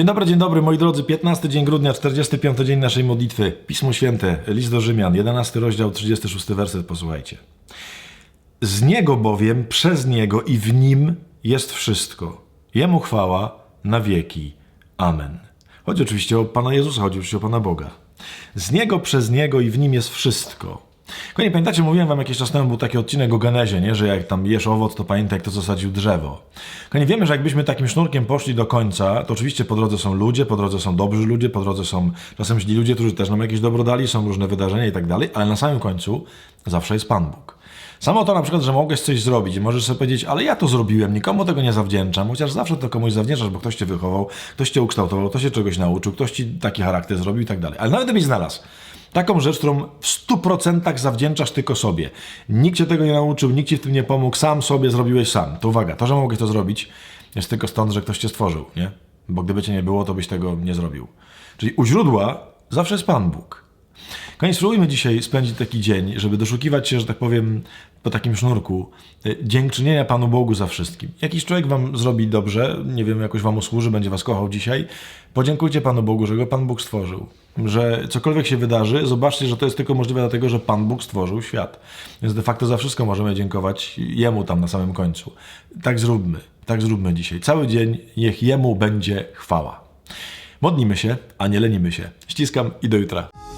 Dzień dobry, dzień dobry moi drodzy. 15 dzień grudnia, 45 dzień naszej modlitwy. Pismo Święte, list do Rzymian, 11 rozdział, 36 werset, posłuchajcie. Z Niego bowiem, przez Niego i w Nim jest wszystko. Jemu chwała na wieki. Amen. Chodzi oczywiście o Pana Jezusa, chodzi oczywiście o Pana Boga. Z Niego, przez Niego i w Nim jest wszystko. Kochani, pamiętacie, mówiłem wam jakiś czas temu, był taki odcinek o genezie, nie? że jak tam jesz owoc, to pamiętaj, kto zasadził drzewo. Kochani, wiemy, że jakbyśmy takim sznurkiem poszli do końca, to oczywiście po drodze są ludzie, po drodze są dobrzy ludzie, po drodze są czasem źli ludzie, którzy też nam jakieś dobro dali, są różne wydarzenia i tak dalej, ale na samym końcu zawsze jest Pan Bóg. Samo to na przykład, że mogłeś coś zrobić i możesz sobie powiedzieć, ale ja to zrobiłem, nikomu tego nie zawdzięczam, chociaż zawsze to komuś zawdzięczasz, bo ktoś cię wychował, ktoś cię ukształtował, ktoś się czegoś nauczył, ktoś ci taki charakter zrobił i tak dalej. Ale nawet gdybyś znalazł taką rzecz, którą w 100% zawdzięczasz tylko sobie. Nikt cię tego nie nauczył, nikt ci w tym nie pomógł, sam sobie zrobiłeś sam. To uwaga, to, że mogłeś to zrobić, jest tylko stąd, że ktoś cię stworzył, nie? Bo gdyby cię nie było, to byś tego nie zrobił. Czyli u źródła zawsze jest Pan Bóg. Koniec, spróbujmy dzisiaj spędzić taki dzień, żeby doszukiwać się, że tak powiem, po takim sznurku y, dziękczynienia Panu Bogu za wszystkim. Jakiś człowiek wam zrobi dobrze, nie wiem, jakoś wam usłuży, będzie was kochał dzisiaj. Podziękujcie Panu Bogu, że go Pan Bóg stworzył. Że cokolwiek się wydarzy, zobaczcie, że to jest tylko możliwe dlatego, że Pan Bóg stworzył świat. Więc de facto za wszystko możemy dziękować Jemu tam na samym końcu. Tak zróbmy, tak zróbmy dzisiaj. Cały dzień niech Jemu będzie chwała. Modlimy się, a nie lenimy się. Ściskam i do jutra.